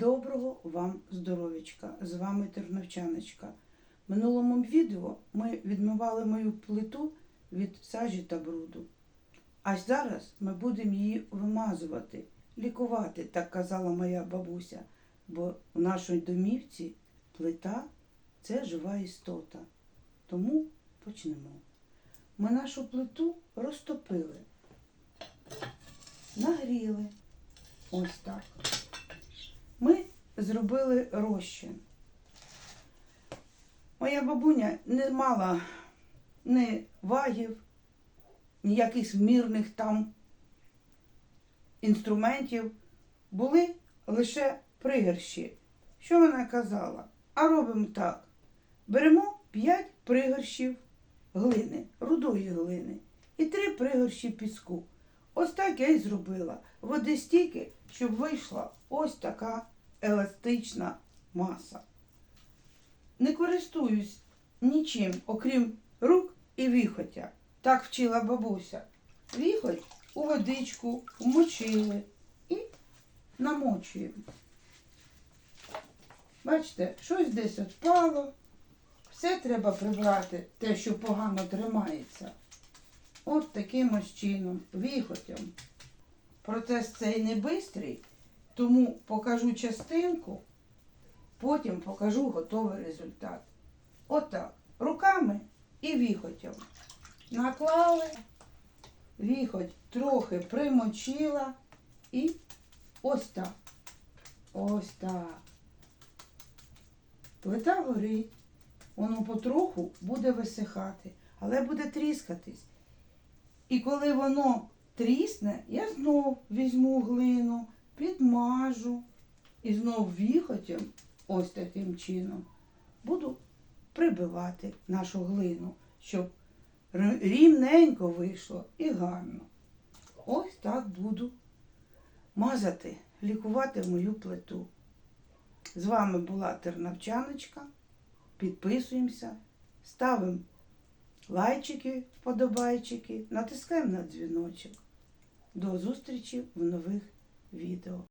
Доброго вам здоров'ячка! З вами Терновчаночка. В минулому відео ми відмивали мою плиту від сажі та бруду. А зараз ми будемо її вимазувати, лікувати, так казала моя бабуся. Бо в нашій домівці плита це жива істота. Тому почнемо. Ми нашу плиту розтопили, нагріли. Ось так. Зробили розчин. Моя бабуня не мала ні вагів, ніяких мірних там інструментів. Були лише пригорщі. Що вона казала? А робимо так. Беремо 5 пригорщів глини, рудої глини і 3 пригорщі піску. Ось так я і зробила. Води стільки, щоб вийшла ось така еластична маса. Не користуюсь нічим, окрім рук і віхотя. Так вчила бабуся. Віхоть у водичку вмочили і намочуємо. Бачите, щось десь відпало. Все треба прибрати, те, що погано тримається. От таким ось чином, віхотям. Процес цей не бистрий, тому покажу частинку, потім покажу готовий результат. Отак. Руками і віхотям. Наклали, віхоть трохи примочила і ось так. Ось так. Плита горить, воно потроху буде висихати, але буде тріскатись. І коли воно трісне, я знов візьму глину, підмажу і знов віхотям, ось таким чином, буду прибивати нашу глину, щоб рівненько вийшло і гарно. Ось так буду мазати, лікувати мою плиту. З вами була Тернавчаночка. Підписуємося, ставимо лайчики, вподобайчики, натискаємо на дзвіночок. До зустрічі в нових відео.